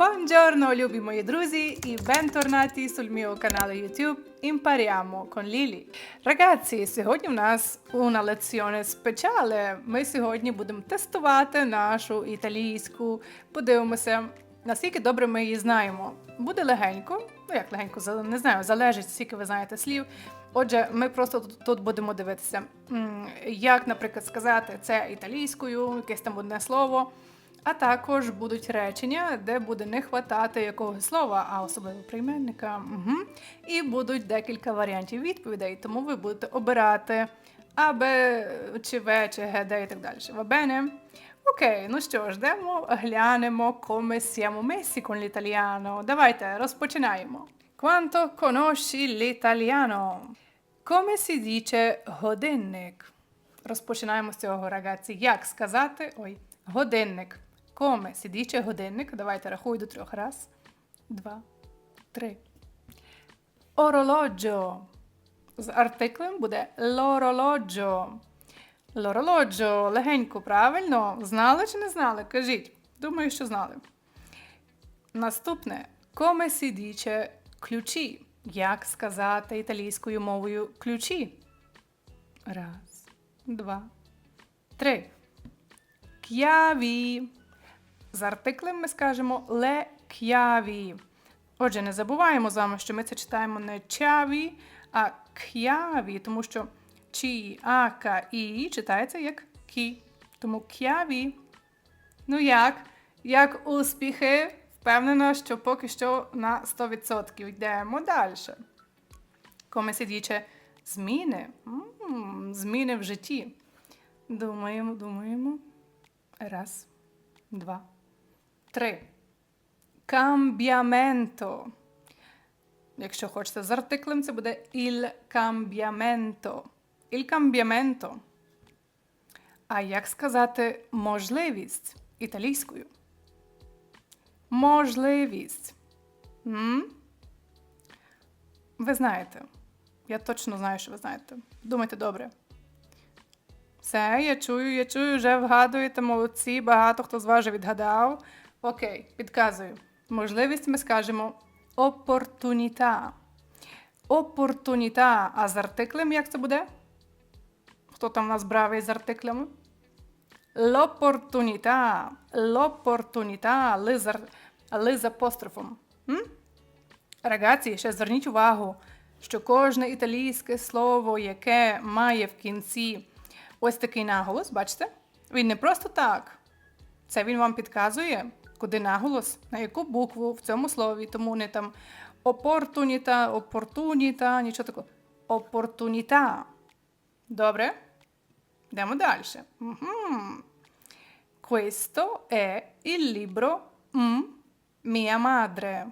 Buongiorno, любі мої друзі і bentornati sul mio canale YouTube Impariamo con Lili. Ragazzi, сьогодні в нас una lezione speciale. Ми сьогодні будемо тестувати нашу італійську. Подивимося, наскільки добре ми її знаємо. Буде легенько, ну як легенько, не знаю, залежить, скільки ви знаєте слів. Отже, ми просто тут будемо дивитися, як, наприклад, сказати це італійською, якесь там одне слово. А також будуть речення, де буде не хватати якогось слова, а особливо прийменника. Угу. І будуть декілька варіантів відповідей, тому ви будете обирати А, Б, чи В, чи Г, Д і так далі. Va bene? Окей, ну що ж, йдемо, глянемо come siamo messi con l'italiano. Давайте розпочинаємо. Quanto conosci l'italiano? Come si dice годинник? Розпочинаємо з цього, рагazzi. Як сказати? Ой, годинник. Come si годинник? Давайте рахую до трьох. Раз, два, три. Оролоджо. З артиклем буде l'orologio. L'orologio. Легенько, правильно? Знали чи не знали? Кажіть. Думаю, що знали. Наступне. Come si ключі? Як сказати італійською мовою ключі? Раз, два, три. Chiavi. З артиклем ми скажемо le chiavi. Отже, не забуваємо з вами, що ми це читаємо не чаві, а к'яві, тому що чи, а, ка, і читається як кі. Тому к'яві. Ну як? Як успіхи? Впевнена, що поки що на 100% йдемо далі. Коме си dice зміни. М, Зміни в житті. Думаємо, думаємо. Раз, два, три. Cambiamento. Якщо хочете з артиклем, це буде il cambiamento. Il cambiamento. А як сказати можливість італійською? Можливість. М? Ви знаєте. Я точно знаю, що ви знаєте. Думайте добре. Все, я чую, я чую, вже вгадуєте, молодці, багато хто з вас вже відгадав. Окей, підказую. Можливість ми скажемо опортуніта. Опортуніта. А з артиклем як це буде? Хто там у нас бравий з артиклями? L'opportunità. L'opportunità. Ли з, з апострофом. М? Рагації, ще зверніть увагу, що кожне італійське слово, яке має в кінці ось такий наголос, бачите? Він не просто так. Це він вам підказує, куди наголос, на яку букву в цьому слові. Тому не там опортуніта, опортуніта, нічого такого. Опортуніта. Добре? Йдемо далі. Угу. Questo è il libro mm, Mia madre.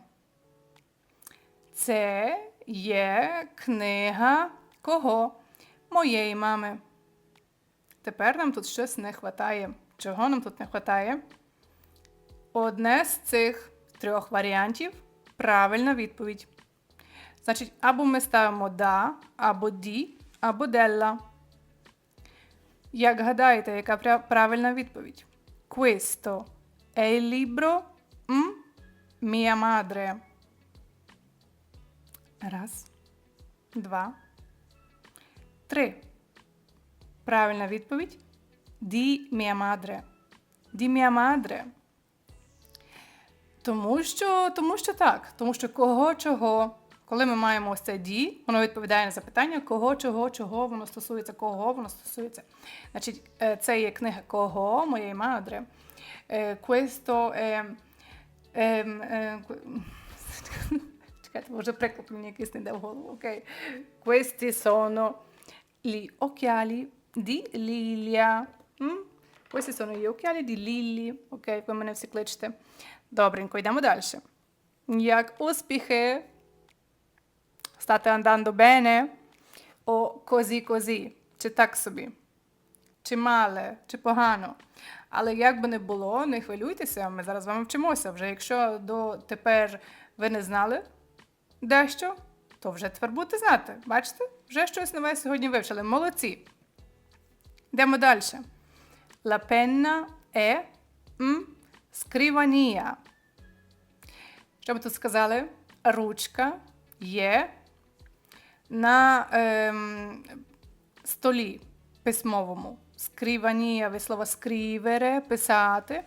Це є книга кого? Моєї мами. Тепер нам тут щось не вистачає. Чого нам тут не вистачає? Одне з цих трьох варіантів правильна відповідь. Значить, або ми ставимо да, або ді, або делла. Як гадаєте, яка правильна відповідь? Questo è il libro mm, mia madre. Раз, два, три. Правильна відповідь Ді mia madre. Ді mia madre. Тому що, тому що так. Тому що кого чого. Коли ми маємо ось це ді, воно відповідає на запитання, кого, чого, чого воно стосується, кого воно стосується. Значить, е, це є книга кого моєї мадре. Е, Questo è... е, Чекайте, може приклад мені якийсь не йде в голову. Окей. Questi sono gli occhiali di Lilia. Questi sono gli occhiali di Lilly. Окей, ви мене всі кличете. Добренько, йдемо далі. Як успіхи? State andando bene? О così così. Чи так собі? Чи мале, чи погано. Але як би не було, не хвилюйтеся, ми зараз з вами вчимося. Вже якщо до тепер ви не знали дещо, то вже тепер будете знати. Бачите? Вже щось нове сьогодні вивчили. Молодці. Йдемо далі. La penna è scrivania. Що ми тут сказали? Ручка є на ем, столі письмовому. Скріванія від слова скрівере, писати,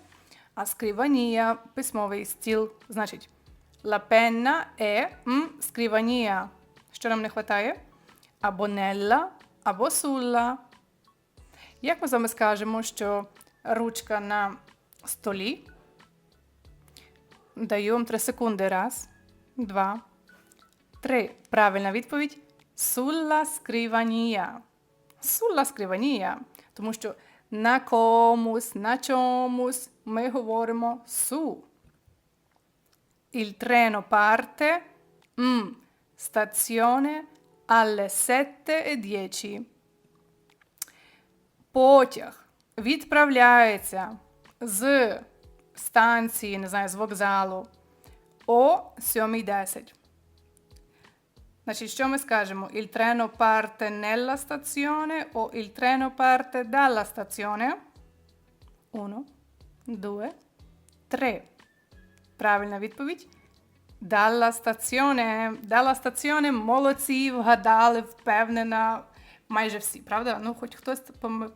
а скріванія письмовий стіл. Значить, penna è м, скріванія. Що нам не вистачає? Або нелла, або суlla. Як ми з вами скажемо, що ручка на столі? Даю вам 3 секунди. Раз, два, три. Правильна відповідь sulla scrivania. Sulla scrivania. Тому що на комусь, на чомусь ми говоримо su. Il treno parte м, stazione alle 7.10. Потяг відправляється з станції, не знаю, з вокзалу о 7.10. Значить, що ми скажемо? Il treno parte nella stazione o il treno parte dalla stazione? Uno, due, tre. Правильна відповідь. Dalla stazione. Dalla stazione молодці, вгадали, впевнена. Майже всі, правда? Ну, хоч хтось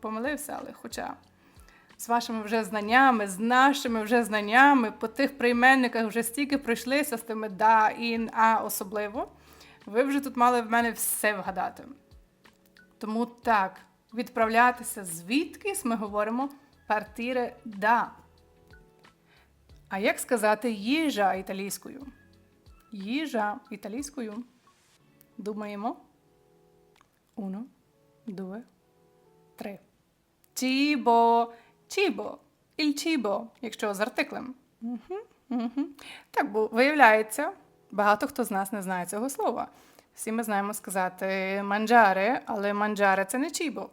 помилився, але хоча з вашими вже знаннями, з нашими вже знаннями, по тих прийменниках вже стільки пройшлися з тими да, ін, а особливо. Ви вже тут мали в мене все вгадати. Тому так, відправлятися звідкись ми говоримо partire da. А як сказати їжа італійською? Їжа італійською. Думаємо. Uno, due, tre. Cibo. Cibo. Il cibo, якщо з артиклем. Угу, угу. Так, бо виявляється, багато хто з нас не знає цього слова. Всі ми знаємо сказати mangiare, але mangiare – це не cibo.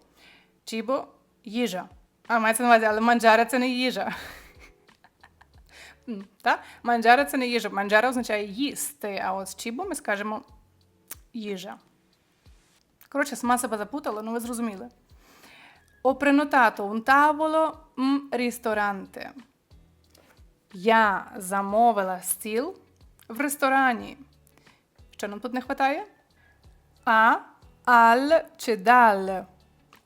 Cibo – їжа. А мається на увазі, але mangiare – це не їжа. Та? Манджара це не їжа. Манджара означає їсти, а от з чібо ми скажемо їжа. Коротше, сама себе запутала, ну ви зрозуміли. Ho prenotato un tavolo un ristorante. Я замовила стіл в ресторані. Що нам тут не вистачає? А, ал чи дал?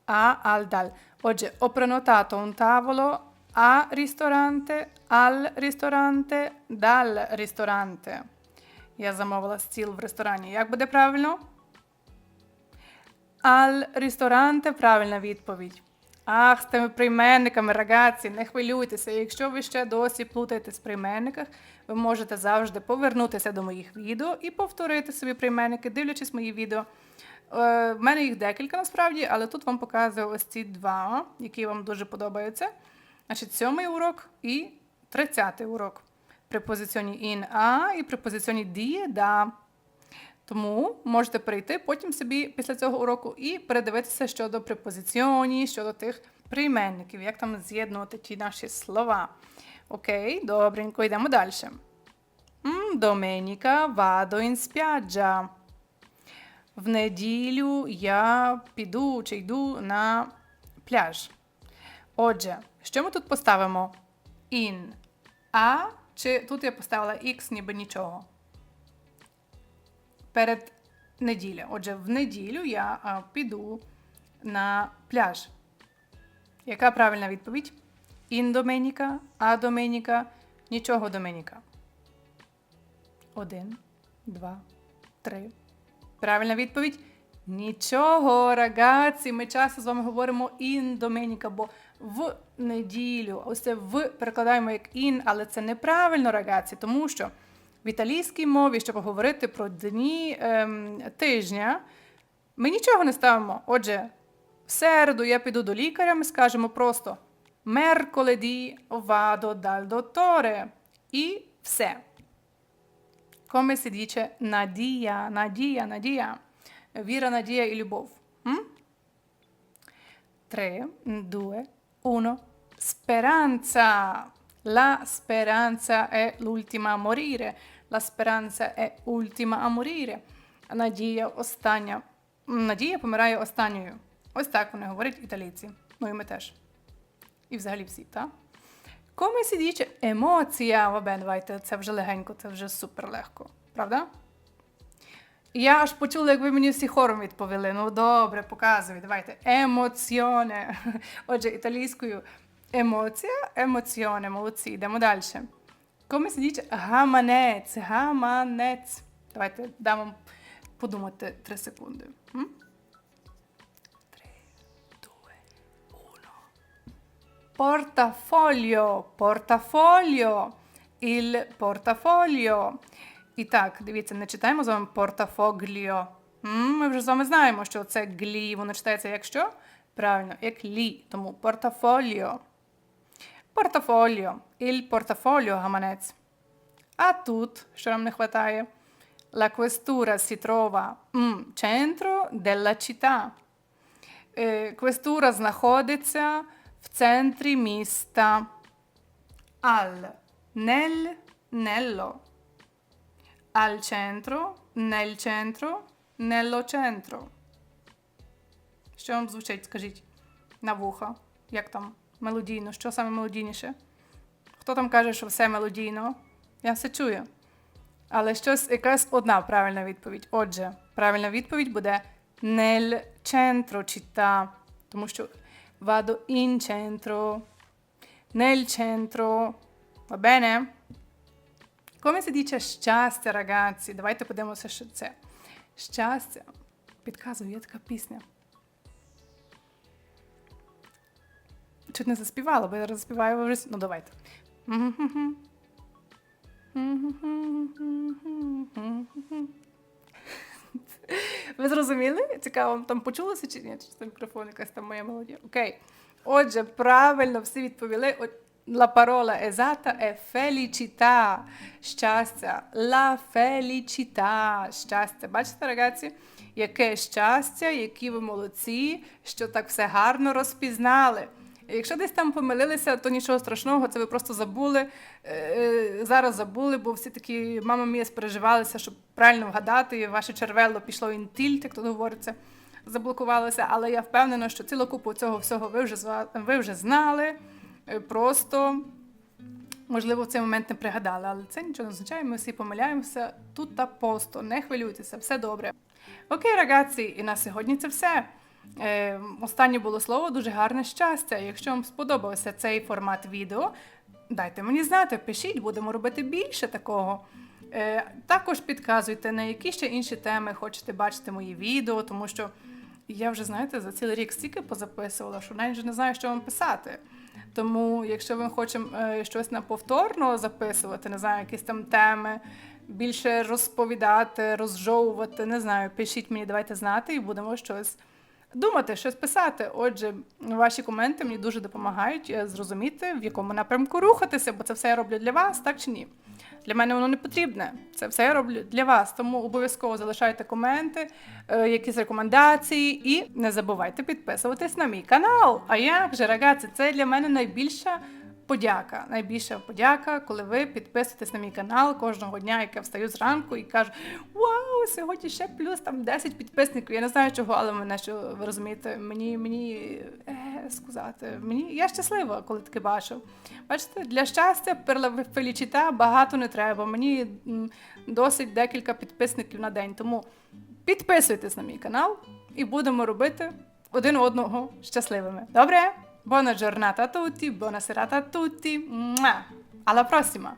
А, ал, дал. Отже, ho prenotato un tavolo a ristorante, al ristorante, dal ristorante. Я замовила стіл в ресторані. Як буде правильно? Al ristorante правильна відповідь. Ах, з тими прийменниками, рагаці, не хвилюйтеся. Якщо ви ще досі плутаєтесь в прийменниках, ви можете завжди повернутися до моїх відео і повторити собі прийменники, дивлячись мої відео. Е, в мене їх декілька насправді, але тут вам показую ось ці два, які вам дуже подобаються. Значить, сьомий урок і тридцятий урок. Препозиціоні in a і препозиціоні die da. Тому можете перейти потім собі після цього уроку і передивитися щодо препозиціоні, щодо тих прийменників, як там з'єднувати ті наші слова. Окей, добренько, йдемо далі. Доменіка vado in spiaggia. В неділю я піду чи йду на пляж. Отже, що ми тут поставимо? In. А чи тут я поставила X, ніби нічого? Перед неділя. Отже, в неділю я а, піду на пляж. Яка правильна відповідь? In доменіка, а доменіка, нічого доменіка. Один, два, три. Правильна відповідь? Нічого, рагаці. Ми часто з вами говоримо in доменіка, бо в неділю. Ось це в перекладаємо як in, але це неправильно, рагаці, тому що в італійській мові, щоб говорити про дні ем, тижня, ми нічого не ставимо. Отже, в середу я піду до лікаря, ми скажемо просто mercoledì vado dal dottore. І все. Come si dice надія, надія, надія. Віра, надія і любов. М? Tre, due, uno. Speranza. La speranza è l'ultima a morire. La speranza è ultima a morire. Надія остання. Надія помирає останньою. Ось так вони говорять італійці. Ну і ми теж. І взагалі всі, так? Come si емоція? Вабе, давайте, це вже легенько, це вже супер легко. Правда? Я аж почула, як ви мені всі хором відповіли. Ну добре, показуй, давайте. Емоціоне. Отже, італійською емоція, емоціоне, молодці. Йдемо далі. Come si dice гаманець, гаманець. Давайте дам вам подумати 3 секунди. М? Portafoglio, portafoglio, il portafoglio. І так, дивіться, не читаємо з вами. М, Ми вже з вами знаємо, що це глі, воно читається як що? Правильно, як лі, тому portafoglio. Portafoglio, il portafoglio гаманець. А тут, що нам не вистачає? La questura si trova in centro della città. Е, Квестура знаходиться в центрі міста. Al, nel, nello. Al centro, nel centro, nello centro. Що вам звучить, скажіть, на вуха? Як там мелодійно? Що саме мелодійніше? Хто там каже, що все мелодійно? Я все чую. Але щось якась одна правильна відповідь. Отже, правильна відповідь буде nel centro città. Тому що vado in centro. Nel centro. Va bene? Come si dice щастя, ragazzi? Давайте подивимося, що це. Щастя. Підказую, є така пісня. Чуть не заспівала, бо я ви вже. Ну, давайте. Ви зрозуміли? Цікаво, там почулося чи ні? Чи це мікрофон якась там моя мелодія? Окей. Отже, правильно всі відповіли. La parola esatta è felicità. Щастя. La felicità. Щастя. Бачите, рагazzi? Яке щастя, які ви молодці, що так все гарно розпізнали. Якщо десь там помилилися, то нічого страшного, це ви просто забули. Е, Зараз забули, бо всі такі мама мія спереживалися, щоб правильно вгадати, ваше червело пішло інтіль, як тут говориться, заблокувалося. Але я впевнена, що цілу купу цього всього ви вже ви вже знали. Е, Просто можливо в цей момент не пригадали, але це нічого не означає. Ми всі помиляємося тут та посто. Не хвилюйтеся, все добре. Окей, рагazzi, і на сьогодні це все. Е, останнє було слово дуже гарне щастя. Якщо вам сподобався цей формат відео, дайте мені знати, пишіть, будемо робити більше такого. Е, також підказуйте, на які ще інші теми хочете бачити мої відео, тому що я вже, знаєте, за цілий рік стільки позаписувала, що навіть вже не знаю, що вам писати. Тому, якщо ви хочемо е, щось на повторно записувати, не знаю, якісь там теми, більше розповідати, розжовувати, не знаю, пишіть мені, давайте знати, і будемо щось думати, щось писати. Отже, ваші коменти мені дуже допомагають е, зрозуміти, в якому напрямку рухатися, бо це все я роблю для вас, так чи ні? Для мене воно не потрібне. Це все я роблю для вас. Тому обов'язково залишайте коменти, е, якісь рекомендації, і не забувайте підписуватись на мій канал. А як же, рагazzi, це для мене найбільша подяка. Найбільша подяка, коли ви підписуєтесь на мій канал кожного дня, як я встаю зранку і кажу: Вау, сьогодні ще плюс там 10 підписників. Я не знаю чого, але мене що ви розумієте, мені мені е, сказати. Мені я щаслива, коли таке бачу. Бачите, для щастя, перла фелічіта багато не треба. Мені досить декілька підписників на день. Тому підписуйтесь на мій канал і будемо робити один одного щасливими. Добре? Buona giornata a tutti, buona serata a tutti. Alla prossima!